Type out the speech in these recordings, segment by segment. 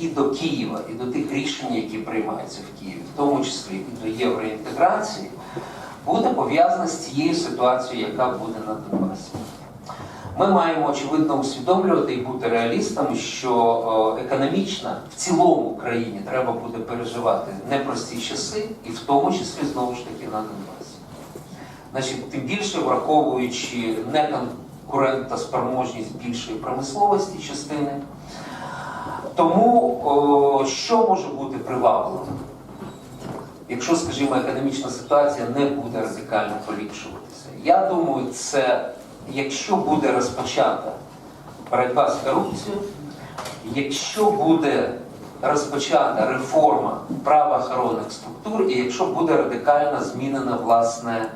і до Києва, і до тих рішень, які приймаються в Києві, в тому числі і до євроінтеграції, буде пов'язана з цією ситуацією, яка буде на Донбасі. Ми маємо очевидно усвідомлювати і бути реалістами, що е, економічно в цілому країні треба буде переживати непрості часи, і в тому числі знову ж таки на Донбасі. Значить, тим більше враховуючи неконкурентоспроможність більшої промисловості частини. Тому що може бути привабливим? Якщо, скажімо, економічна ситуація не буде радикально поліпшуватися. Я думаю, це якщо буде розпочата боротьба з корупцією, якщо буде розпочата реформа правоохоронних структур, і якщо буде радикально змінена власне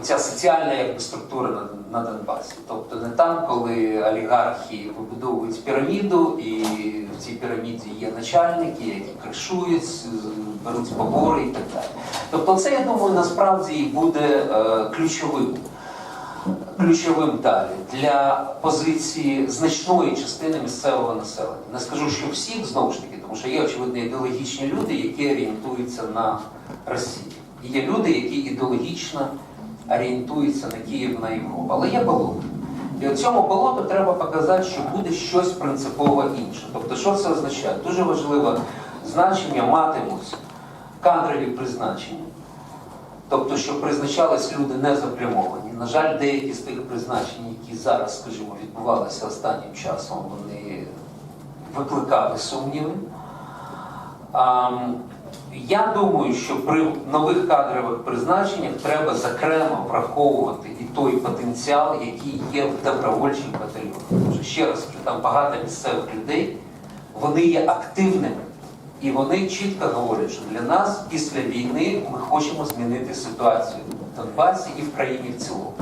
оця соціальна якби, структура на, на Донбасі. Тобто не там, коли олігархи вибудовують піраміду, і в цій піраміді є начальники, які кришують, беруть побори і так далі. Тобто, це, я думаю, насправді і буде е, ключовим. Ключовим далі для позиції значної частини місцевого населення. Не скажу, що всіх знову ж таки, тому що є очевидно ідеологічні люди, які орієнтуються на Росію. І є люди, які ідеологічно орієнтуються на Київ, на Європу. Але є болото. І от цьому болоту треба показати, що буде щось принципово інше. Тобто, що це означає? Дуже важливе значення матимуть кадрові призначення. Тобто, що призначались люди не заплямовані. На жаль, деякі з тих призначень, які зараз, скажімо, відбувалися останнім часом, вони викликали сумніви. Я думаю, що при нових кадрових призначеннях треба зокрема враховувати і той потенціал, який є в добровольчих батальйонах. Ще раз там багато місцевих людей, вони є активними. І вони чітко говорять, що для нас після війни ми хочемо змінити ситуацію в Донбасі і в країні в цілому.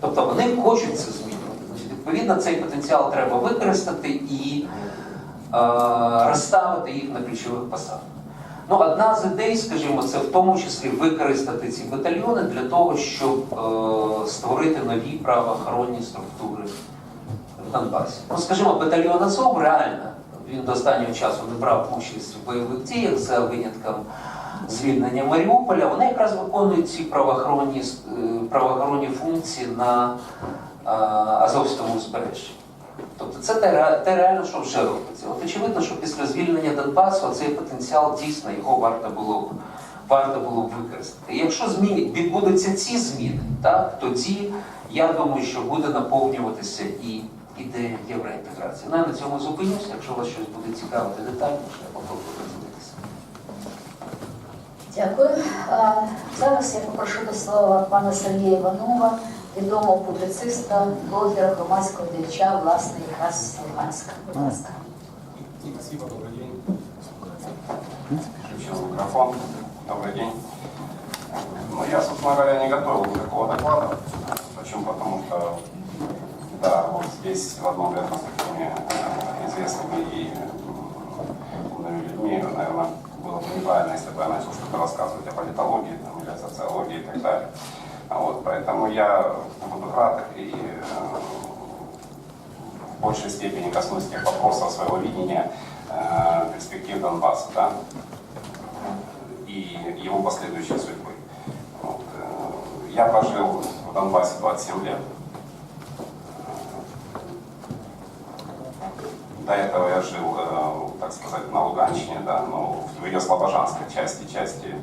Тобто вони хочуть це. Значить, відповідно, цей потенціал треба використати і е, розставити їх на ключових посадах. Ну, одна з ідей, скажімо, це в тому числі використати ці батальйони для того, щоб е, створити нові правоохоронні структури в Донбасі. Ну, скажімо, батальйон Азов реально він до останнього часу не брав участь в бойових діях за винятком звільнення Маріуполя. Вони якраз виконують ці правоохоронні, е, правоохоронні функції на е, Азовському узбережжі. Тобто це те, те реально, що вже робиться. От очевидно, що після звільнення Донбасу цей потенціал дійсно його варто було б варто було б використати. І якщо зміни відбудуться ці зміни, так тоді я думаю, що буде наповнюватися і ідея євроінтеграції. Ну, я на цьому зупинюся. Якщо вас щось буде цікавити детальніше, я попробую розділитися. Дякую. А, Зараз я попрошу до слова пана Сергія Іванова, відомого публіциста, блогера, громадського діяча, власне, якраз з Луганська. Будь ласка. Спасибо, добрый день. Включил микрофон. Добрый день. Ну, я, собственно говоря, не готовил никакого доклада. Почему? Потому что, да, вот здесь в одном ряду с такими э, известными и э, умными людьми, наверное, было бы неправильно, если бы я начал что-то рассказывать о политологии там, или о социологии и так далее. Вот, поэтому я буду краток и э, в большей степени коснусь тех вопросов своего видения э, перспектив Донбасса, да, и его последующей судьбы. Вот, э, я прожил в Донбассе 27 лет. До этого я жил, э, так сказать, на Луганщине, да, но в ее слобожанской части, части,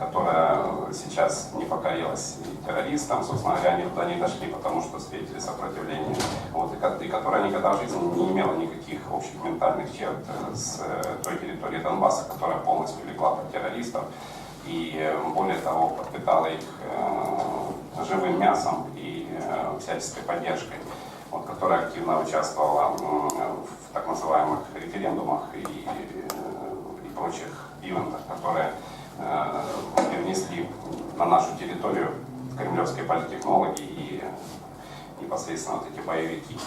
которая сейчас не покорилась террористам, собственно говоря, они туда не дошли, потому что встретили сопротивление, вот, и, и которая никогда в жизни не имела никаких общих ментальных черт э, с э, той территорией Донбасса, которая полностью легла под террористов, и э, более того, подпитала их э, живым мясом и э, всяческой поддержкой вот, которая активно участвовала в так называемых референдумах и, и прочих ивентах, которые э, привнесли на нашу территорию кремлевские политтехнологи и непосредственно вот эти боевики.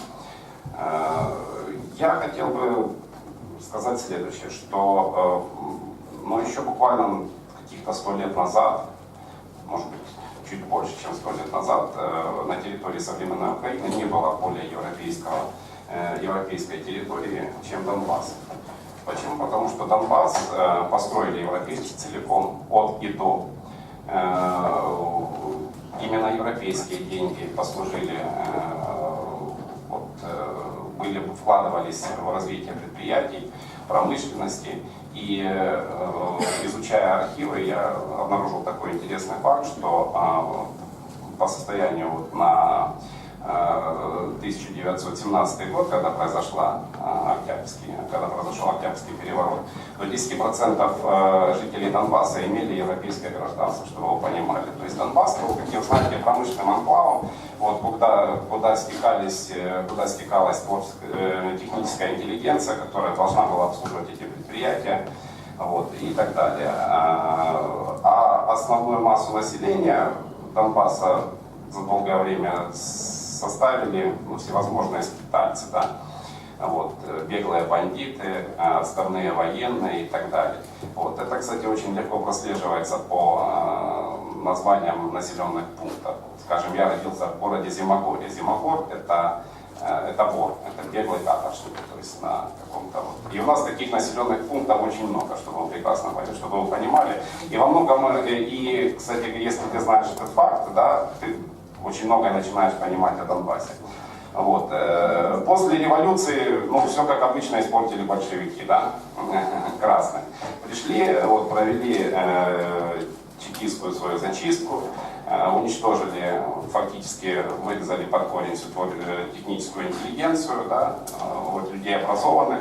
Э, Я хотел бы сказать следующее, что э, ну, еще буквально каких-то сто лет назад, может быть, чуть больше, чем сто лет назад, э, на территории современной Украины не было более европейского европейской территории, чем Донбасс. Почему? Потому что Донбасс построили европейцы целиком, от и до. Именно европейские деньги послужили, э, вот, э, были, вкладывались в развитие предприятий, промышленности. И э, изучая архивы, я обнаружил такой интересный факт, что э, по состоянию вот на 1917 год, когда произошла э, Октябрьский, когда произошел Октябрьский переворот, до 10% э, жителей Донбасса имели европейское гражданство, чтобы вы понимали. То есть Донбасс был, как вы знаете, промышленным анклавом, вот, куда, куда, стекались, э, куда стекалась творческая, э, техническая интеллигенция, которая должна была обслуживать эти предприятия вот, и так далее. А, а основную массу населения Донбасса за долгое время составили ну, всевозможные скитальцы, да, вот, э, беглые бандиты, э, отставные военные и так далее. Вот. Это, кстати, очень легко прослеживается по э, названиям населенных пунктов. Скажем, я родился в городе Зимогорье. Зимогор это, это вор, это беглый каторжник, то есть на каком-то вот. И у нас таких населенных пунктов очень много, чтобы вы прекрасно поняли, чтобы вы понимали. И во многом, и, кстати, если ты знаешь этот факт, да, ты очень многое начинаешь понимать о Донбассе. Вот. э, После революции, ну, все как обычно испортили большевики, да, красные. Пришли, вот, провели э, чекистскую свою зачистку, э, уничтожили, фактически вырезали под корень всю э, техническую интеллигенцию, да, вот, людей образованных,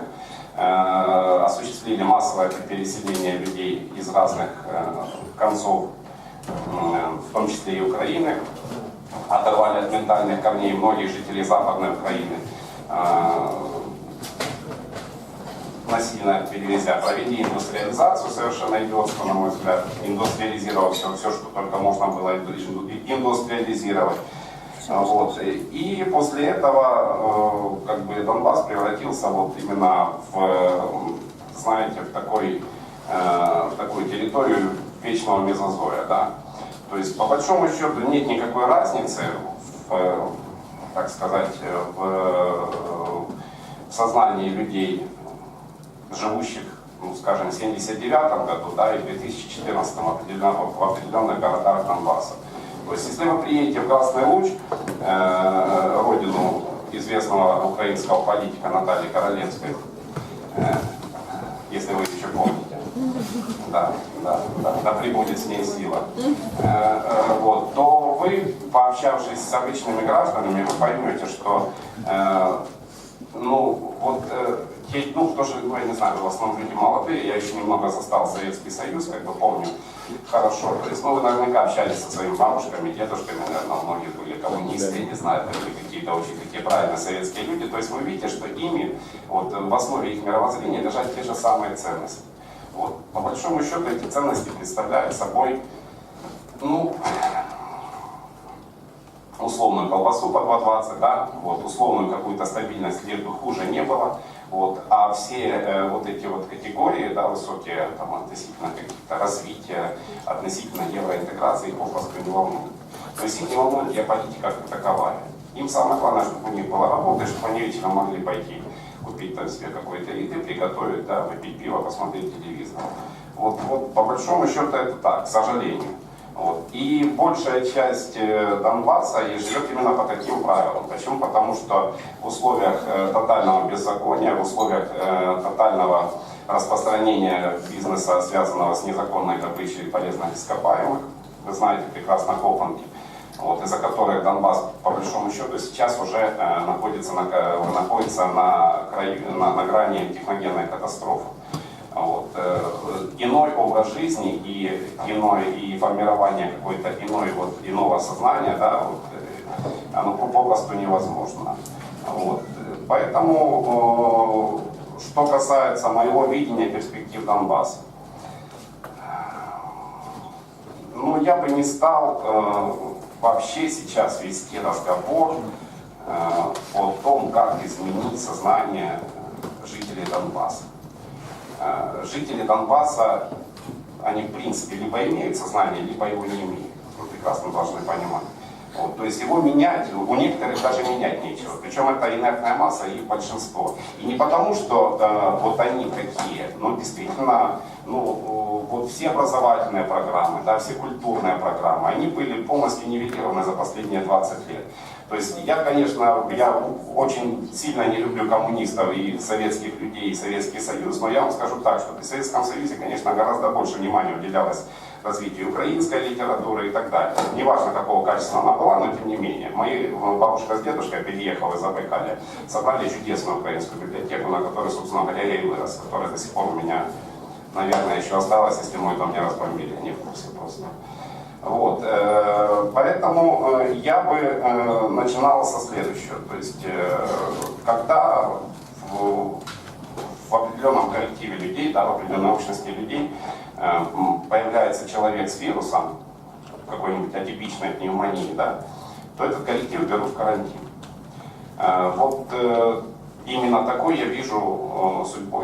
э, осуществили массовое переселение людей из разных э, концов, э, в том числе и Украины, оторвали от ментальных корней многих жителей Западной Украины, э, насильно перевезя, провели индустриализацию совершенно идиотскую, на мой взгляд, индустриализировав все, все, что только можно было инду- индустриализировать. А, Вот. И после этого э, как бы Донбасс превратился вот именно в, э, знаете, в такой, э, в такую территорию вечного мезозоя, да. То есть по большому счету нет никакой разницы в, э, так сказать, э, в, э, сознании людей, живущих, ну, скажем, в 79 году, да, и в 2014 в определенных, в определенных городах Донбасса. То есть, если вы приедете в Красный Луч, родину известного украинского политика Натальи Королевской, если вы еще помните, да, да, да, прибудет с ней сила, э, э, вот, то вы, пообщавшись с обычными гражданами, вы поймете, что э, ну, вот э, те, ну, тоже, ну, я не знаю, в основном люди молодые, я еще немного застал Советский Союз, как бы помню хорошо. То есть, ну, вы наверняка общались со своими бабушками, дедушками, наверное, многие были коммунисты, не знаю, были какие-то очень такие правильные советские люди. То есть вы видите, что ими, вот, в основе их мировоззрения лежат те же самые ценности. Вот, по большому счету эти ценности представляют собой, ну, условную колбасу по 2,20, да, вот, условную какую-то стабильность лет бы хуже не было, вот, а все э, вот эти вот категории, да, высокие там, относительно каких-то развития, относительно евроинтеграции, их попросту не волнуют. То есть их не волнует геополитика как таковая. Им самое главное, чтобы у них была работа, чтобы они вечером могли пойти купить там себе какой-то еды, приготовить, да, выпить пиво, посмотреть телевизор. Вот, вот по большому счету это так, к сожалению. Вот. И большая часть э, Донбасса и живет именно по таким правилам. Почему? Потому что в условиях э, тотального беззакония, в условиях э, тотального распространения бизнеса, связанного с незаконной добычей полезных ископаемых, вы знаете прекрасно Копанки, вот, из-за которых Донбасс, по большому счету, сейчас уже э, находится, на, находится на, краю, на, на грани техногенной катастрофы. Вот. э, Иной образ жизни и иной и формирование какой-то иной вот иного сознания, да, вот, э, оно попросту невозможно. Вот. Поэтому, э, что касается моего видения перспектив Донбасса, ну, я бы не стал э, вообще сейчас вести разговор э, о том, как изменить сознание жителей Донбасса. Э, жители Донбасса, они в принципе либо имеют сознание, либо его не имеют. Вы прекрасно должны понимать. Вот, то есть его менять, у некоторых даже менять нечего. Причем это инертная масса и большинство. И не потому, что э, вот они такие, но действительно, ну, э, вот все образовательные программы, да, все культурные программы, они были полностью нивелированы за последние 20 лет. То есть я, конечно, я очень сильно не люблю коммунистов и советских людей, и Советский Союз, но я вам скажу так, что при Советском Союзе, конечно, гораздо больше внимания уделялось развитию украинской литературы и так далее. Неважно, какого качества она была, но тем не менее. Мои э, бабушка с дедушкой, переехав из Забайкалья, собрали чудесную украинскую библиотеку, на которой, собственно говоря, я и вырос, которая до сих пор у меня, наверное, еще осталась, если мой дом не разбомбили, не в курсе просто. Вот, э, поэтому э, я бы начинал со следующего. То есть, когда в, определенном коллективе людей, да, в определенной общности людей э, появляется человек с вирусом, какой-нибудь атипичной пневмонии, да, то этот коллектив берут в карантин. Э, Вот э, именно такой я вижу судьбу